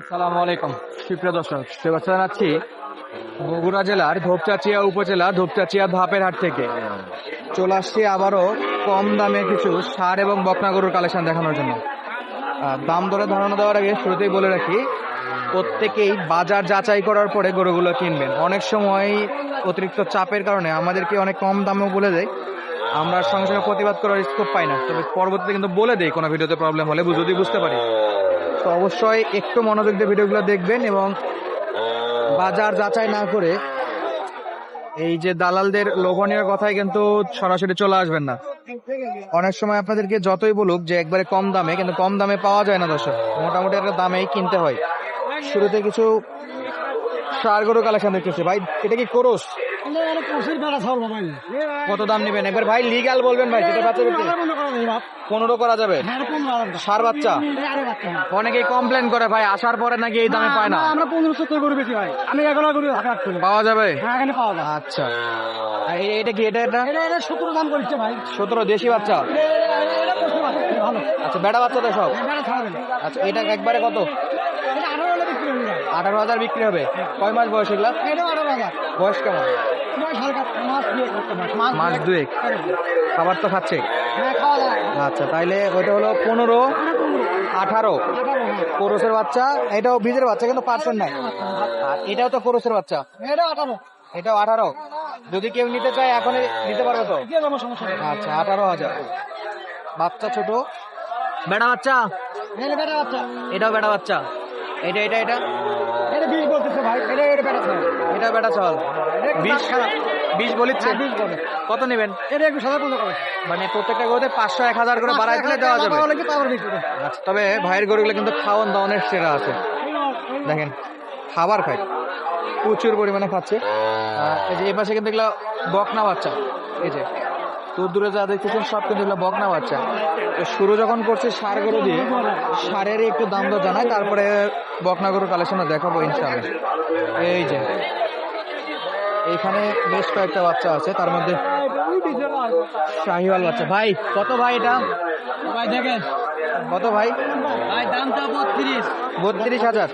আসসালামু আলাইকুম। সুপ্রিয় দর্শক শুভেচ্ছা জানাচ্ছি বগুড়া জেলার ধূপচাচিয়া উপজেলা, ধূপচাচিয়া ধাপের হাট থেকে। চলে আসছি আবারও কম দামে কিছু সার এবং বকনা গরুর কালেকশন দেখানোর জন্য। দাম দরে ধারণা দেওয়ার আগে শুরুতেই বলে রাখি, প্রত্যেকেই বাজার যাচাই করার পরে গরুগুলো কিনবেন। অনেক সময় অতিরিক্ত চাপের কারণে আমাদেরকে অনেক কম দামেও বলে দেয়। আমরা সঙ্গে সঙ্গে প্রতিবাদ করার স্কোপ পাই না। তবে পরবর্তীতে কিন্তু বলে দেয় কোনো ভিডিওতে প্রবলেম হলে যদি বুঝতে পারি। তো অবশ্যই একটু মনোযোগ দিয়ে ভিডিওগুলো দেখবেন এবং বাজার যাচাই না করে এই যে দালালদের লোভনীয় কথায় কিন্তু সরাসরি চলে আসবেন না। অনেক সময় আপনাদেরকে যতই বলুক যে একবারে কম দামে, কিন্তু কম দামে পাওয়া যায় না দর্শক। মোটামুটি একটা দামেই কিনতে হয়। শুরুতে কিছু সার গরু কালেকশন দেখতেছি। ভাই, এটা কি করস কত দাম নেবেন? একবার ভাই লিগাল বলবেন ভাই যেটা বাচ্চা পনেরো করা যাবে? সার বাচ্চা? অনেকেই কমপ্লেন করে ভাই আসার পরে নাকি এই দামে পায় না। আমরা পনেরো সত্তর করে বেশি ভাই। আমি এগারো করে পাওয়া যাবে? হ্যাঁ পাওয়া যায় আচ্ছা। এটা কি এটা এটা এটা দাম করছে ভাই। সতেরো দেশি বাচ্চা? বাচ্চা, আচ্ছা বেড়া বাচ্চা তো সব আচ্ছা এটা একবারে কত? আঠারো হয়ে হাজার বিক্রি হবে। কয় মাস বয়স এগুলা? বয়স কেমন? মাস দুয়েক খাবার তো খাচ্ছে। হ্যাঁ আচ্ছা তাইলে ওইটা হলো পনেরো আঠারো। আঠারো হ্যাঁ। কোরসের বাচ্চা এটাও বীজের বাচ্চা কিন্তু পার্সেন্ট নাই। আর এটাও তো কোরসের বাচ্চা। আঠারো। এটাও আঠারো। যদি কেউ নিতে চায় এখন নিতে পারবে তো? আচ্ছা আঠারো হাজার। বাচ্চা ছোট। বেড়া বাচ্চা? এটা বেটা বাচ্চা। এটাও বেড়া বাচ্চা। এটা এটা এটা? এটা বিষ বলতেছে ভাই এটা এটা বেটা এটা বেড়া চাল। বিশ বিশ বলিচ্ছে হ্যাঁ, কত নেবেন? এটা একটু সাদা পূজা করে মানে প্রত্যেকটা গরুতে পাঁচশো এক হাজার করে বাড়াই দিলে দেওয়া যাবে। আচ্ছা, তবে ভাইয়ের গরুগুলো কিন্তু খাওয়ান দাওয়ানের সেরা আছে। দেখেন খাবার খায়। প্রচুর পরিমাণে খাচ্ছে। এই যে এই পাশে কিন্তু এগুলো বকনা বাচ্চা। এই যে দূর দূরে যা দেখতেছেন সব কিন্তু এগুলো বকনা বাচ্চা। তো শুরু যখন করছে সার গরু দিয়ে সারেরই একটু দাম দর জানাই তারপরে বকনা গরু কালেকশনে দেখাবো ইনশাআল্লাহ। এই যে এইখানে বেশ কয়েকটা বাচ্চা আছে তার মধ্যে শাহিওয়াল বাচ্চা। ভাই কত ভাই এটা? ভাই দেখেন। কত ভাই? ভাই দামটা বত্রিশ। বত্রিশ হাজার।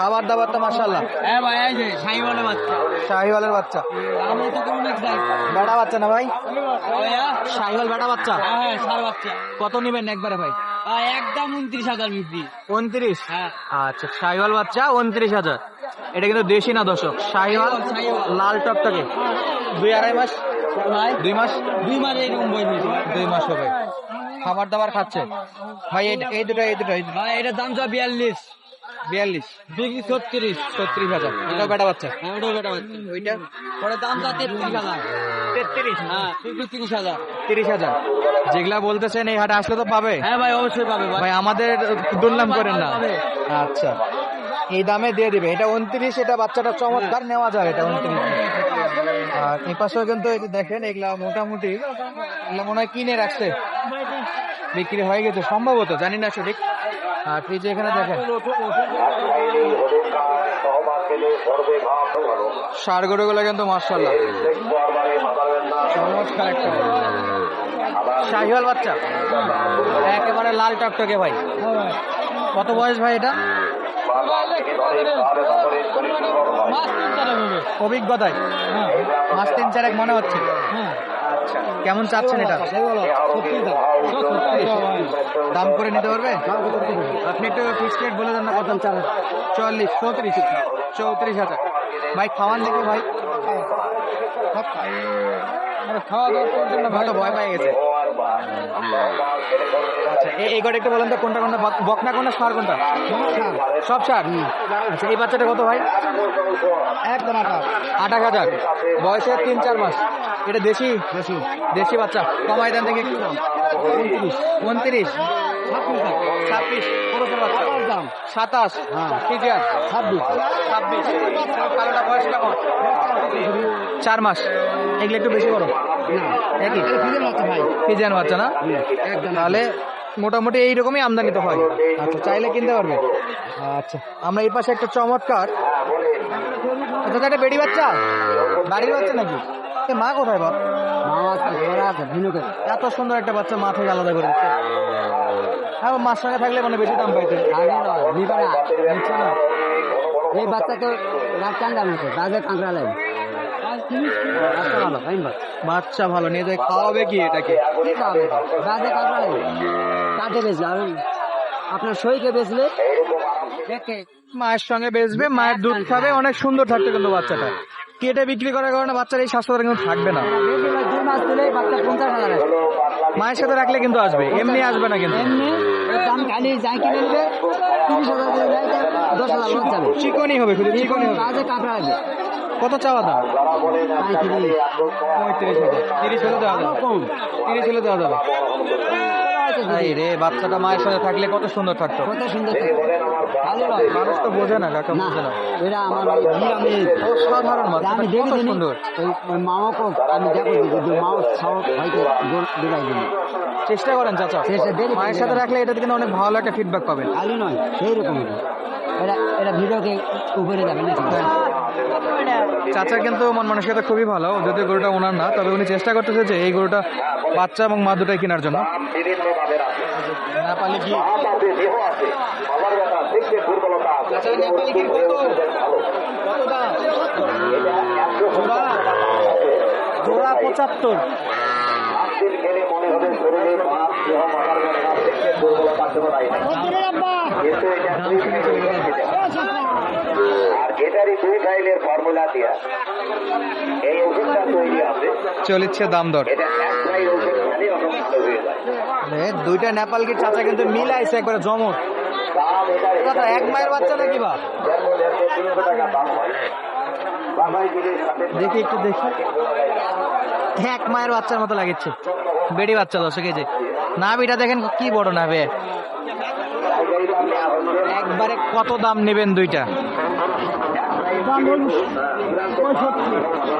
খাবার দাবার তো মাসাল্লাহ হ্যাঁ ভাই এই যে সাইওয়ালের বাচ্চা। শাহিওয়ালের বাচ্চা। বেড়া বাচ্চা না ভাই? ভাইয়া শাহিওয়াল বেড়া বাচ্চা? হ্যাঁ হ্যাঁ সার বাচ্চা। কত নেবেন একবারে ভাই? ভাই একদম উনত্রিশ হাজার বিক্রি উনত্রিশ? হ্যাঁ। আচ্ছা শাহিওয়াল বাচ্চা উনত্রিশ হাজার। এটা কিন্তু দেশি না দর্শক? শাহিওয়াল। লাল টকটকে। দুই আড়াই মাস? ভাই? দুই মাস? দুই মাসে বই হয়েছে দুই মাস হবে। খাবার দাবার খাচ্ছে। ভাই এই- এই দুটো এই দুটো এই। ভাই এটার দাম যা বিয়াল্লিশ। বিয়াল্লিশ? বিক্রি ছত্রিশ। ছত্রিশ হাজার। এটা বেড়া বাচ্চা? হ্যাঁ ওটাও বেটা বাচ্চা। ওইটা? পরে দাম যা তেত্রিশ হাজার। তেত্রিশ? হ্যাঁ তিরিশ হাজার। তিরিশ হাজার। যেগুলা বলতেছেন এই হাটে আসলে তো পাবে। হ্যাঁ ভাই অবশ্যই পাবে ভাই। ভাই আমাদের দুর্নাম করেন না। আচ্ছা। এই দামে দিয়ে দিবে। এটা উনত্রিশ, এটা বাচ্চাটা চমৎকার নেওয়া যায়, এটা উনত্রিশ। আর এই পাশেও কিন্তু দেখেন, এগুলা মোটামুটি এগুলা মনে হয় কিনে রাখছে। বিক্রি হয়ে গেছে, সম্ভবত, জানি না সঠিক। আর যে এখানে দেখেন, সার গরুগুলো কিন্তু মার্শাল্লাহ চমৎকার একটা শাহিওয়াল বাচ্চা। একেবারে লাল টকটকে ভাই। কত বয়স ভাই এটা? অভিজ্ঞতায়। মাস তিন চারেক মনে হচ্ছে। হ্যাঁ। কেমন চাচ্ছেন এটা? দাম করে নিতে পারবে? আপনি একটু ফিক্সড রেট বলে দেন না কত? চল্লিশ চৌত্রিশ। চৌত্রিশ হাজার। ভাই খাওয়ান দেখি ভাই। খাওয়া দাওয়া করার জন্য ভাই ভয় পেয়ে গেছে। আচ্ছা এই- কটা একটু বলেন তো, কোনটা কোনটা? বক- বকনা কোনটা সার কোনটা? সব সার আচ্ছা এই বাচ্চাটা কত ভাই? একদম আঠাশ। হাজার। বয়সে তিন চার মাস। এটা দেশি। দেশি বাচ্চা। কমাই দেন দেখি একটু। উনত্রিশ। উনত্রিশ। ছাব্বিশ পুরুষের বাচ্চা দাম। সাতাশ। ফিজিয়ার ছাব্বিশ। ছাব্বিশ। কালোটা বয়স কেমন? চার মাস। এগুলো একটু বেশি একই? ফিজিয়ান বাচ্চা না? তাহলে মোটামুটি এইরকমই আমদানি তো হয়। আচ্ছা চাইলে কিনতে পারবে। আচ্ছা। আমরা এই পাশে একটা চমৎকার এটা একটা বেড়ি বাচ্চা? বাড়ির বাচ্চা নাকি? এ মা কোথায় বাপ? এত সুন্দর একটা বাচ্চা মা থেকে আলাদা করে দিচ্ছে। হ্যাঁ মাছ সঙ্গে থাকলে মানে বেশি দাম পাইতেন আগে নয় নিবে নিচ্ছে না এই বাচ্চা তো রাত কাঁকড়া বাচ্চা ভালো নিয়ে যায় খাওয়াবে কি এটাকে? কি খাওয়াবে? রাজে কাঁকড়া কাটে বেচবে আর আপনার সইকে বেচলে দেখে। মায়ের সঙ্গে বেচবে মায়ের দুধ খাবে অনেক সুন্দর থাকছে কিন্তু বাচ্চাটা। কেটে বিক্রি করার কারণে বাচ্চার এই স্বাস্থ্যটা কিন্তু থাকবে না। মায়ের সাথে রাখলে কিন্তু আসবে, এমনি আসবে না কিন্তু। চিকনই হবে শুধু, চিকনই হবে। কত চাওয়া দাম? পঁয়ত্রিশ হাজার। তিরিশ হলে দেওয়া যাবে। তিরিশ হলে দেওয়া যাবে। এই রে বাচ্চাটা মায়ের সাথে থাকলে কত সুন্দর থাকতো। কত সুন্দর থাকে। ভালো নয়। মানুষ তো বোঝে না কাকা না বোঝে না। এটা আমার অসাধারণ বাচ্চা আমি সুন্দর। ওই মামাকে আমি দেখো যদি মাও ছাও হয়তো দিলাই দিন চেষ্টা করেন চাচা। মায়ের সাথে রাখলে এটাতে কিন্তু অনেক ভালো একটা ফিডব্যাক পাবেন। খালি নয় সেই রকম এটা এটা ভিডিওকে উপরে যাবে না চাচার কিন্তু মন মানসিকতা খুবই ভালো যদি গরুটা ওনার না তবে উনি চেষ্টা করতেছে যে এই গরুটা বাচ্চা এবং মা দুটাই কেনার জন্য। চাচা জোড়া পঁচাত্তর। দুই ফর্মুলা দিয়া এই ওষুধটা তৈরি আছে চলিচ্ছে দাম দর। এটা একটাই ওষুধ খালি অসম ভালো হয়ে যায়। দুইটা নেপাল কি চাচা কিন্তু মিলাইছে একবারে দাম এক মায়ের বাচ্চা নাকি বা? টাকা দাম হয় দেখি একটু দেখি। এক মায়ের বাচ্চার মতো লাগছে বেড়ি বাচ্চা দশ যে নাভিটা দেখেন কি বড় নাভে। একবারে কত দাম নেবেন দুইটা?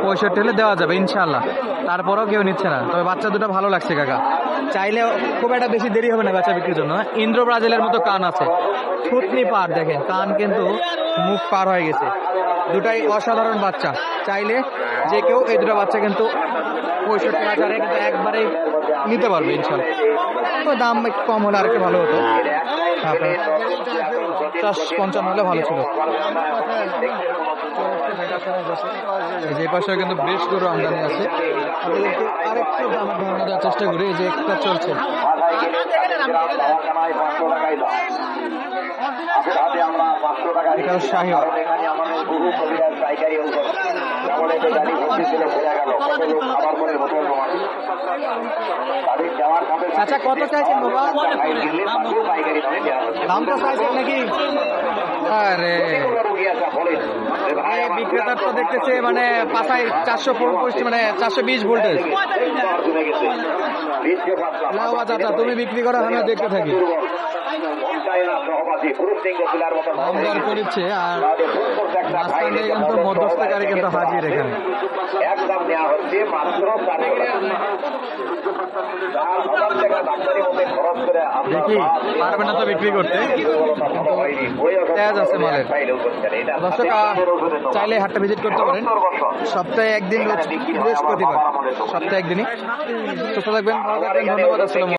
পঁয়ষট্টি। হলে দেওয়া যাবে ইনশাল্লাহ তারপরেও কেউ নিচ্ছে না। তবে বাচ্চা দুটো ভালো লাগছে, কাকা। চাইলে খুব একটা বেশি দেরি হবে না বাচ্চা বিক্রির জন্য। ইন্দ্র ব্রাজিলের মতো কান আছে। থুতনি পার দেখেন, কান কিন্তু মুখ পার হয়ে গেছে। দুটাই অসাধারণ বাচ্চা। চাইলে যে কেউ এই দুটো বাচ্চা কিন্তু পঁয়ষট্টি হাজারে কিন্তু একবারেই নিতে পারবে ইনশাল্লাহ তো দাম একটু কম হলে আর একটু ভালো হতো। পঞ্চাশ পঞ্চান্ন হলে ভালো ছিল। যে পাশে কিন্তু বেশ গরু আমদানি আছে। আপনাদেরকে আরেকটু দামের ধারণা দেওয়ার চেষ্টা করি যে একটা চলছে। এটাও শাহিওয়াল পাইকারি ছিল গেল কত লোক খাবার পরে হোটেল জমা তাদের যাওয়ার সাথে চাচা, কত চাইছেন দামে দামটা চাইছেন নাকি? আরে। বিক্রেতার তো দেখতেছে মানে পাশায় চারশো পঁয়ষট্টি মানে চারশো বিশ ভোল্টেজ। না চাচা, তুমি বিক্রি করো, আমরা দেখতে থাকি। ঘন্টায় না সহবাসী পুরুষ সিংহ বিলার মতো দাম দর করছে আর মাঝখানে কিন্তু মধ্যস্থকারী কিন্তু হাজির এখানে। একদম নেওয়া হচ্ছে মাত্র দেখি পারবে না তো বিক্রি করতে? তেজ আছে মালের। দর্শক চাইলে হাটটা ভিজিট করতে পারেন। সপ্তাহে একদিন বৃহস্পতিবার। সপ্তাহে একদিনই। সুস্থ থাকবেন ভালো থাকবেন ধন্যবাদ আসসালাম